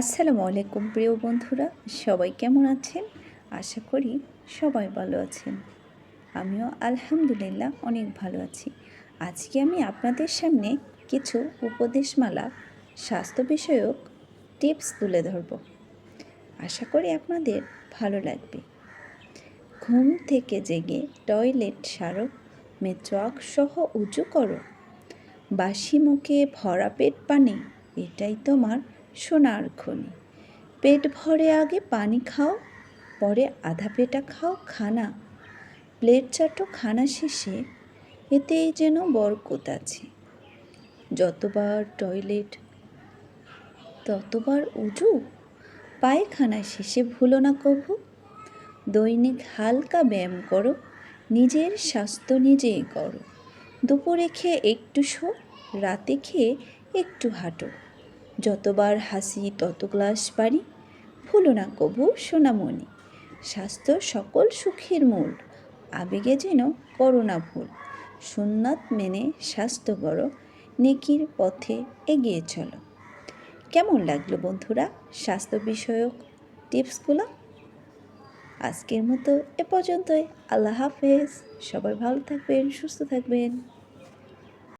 আসসালামু আলাইকুম, প্রিয় বন্ধুরা। সবাই কেমন আছেন? আশা করি সবাই ভালো আছেন। আমিও আলহামদুলিল্লাহ অনেক ভালো আছি। আজকে আমি আপনাদের সামনে কিছু উপদেশমালা, স্বাস্থ্য বিষয়ক টিপস তুলে ধরব। আশা করি আপনাদের ভালো লাগবে। ঘুম থেকে জেগে টয়লেট সারো, মেচোয়াক সহ উঁচু করো। বাসি মুখে ভরা পেট পানি, এটাই তোমার সোনার খনি। পেট ভরে আগে পানি খাও, পরে আধা পেটা খাও খানা। প্লেট চাটো খানা শেষে, এতেই যেন বরকত আছে। যতবার টয়লেট, ততবার উজু, পায়খানা শেষে ভুলো না কভু। দৈনিক হালকা ব্যায়াম করো, নিজের স্বাস্থ্য নিজেই করো। দুপুরে খেয়ে একটু শো, রাতে খেয়ে একটু হাঁটো। যতবার হাসি তত গ্লাস পারি, ভুলো না কভু সোনামণি। স্বাস্থ্য সকল সুখের মূল, আবেগে যেন করোনা ভুল। সুন্নাত মেনে স্বাস্থ্য করো, নেকির পথে এগিয়ে চলো। কেমন লাগল বন্ধুরা স্বাস্থ্য বিষয়ক টিপসগুলো? আজকের মতো এ পর্যন্তই। আল্লাহ হাফেজ। সবাই ভালো থাকবেন, সুস্থ থাকবেন।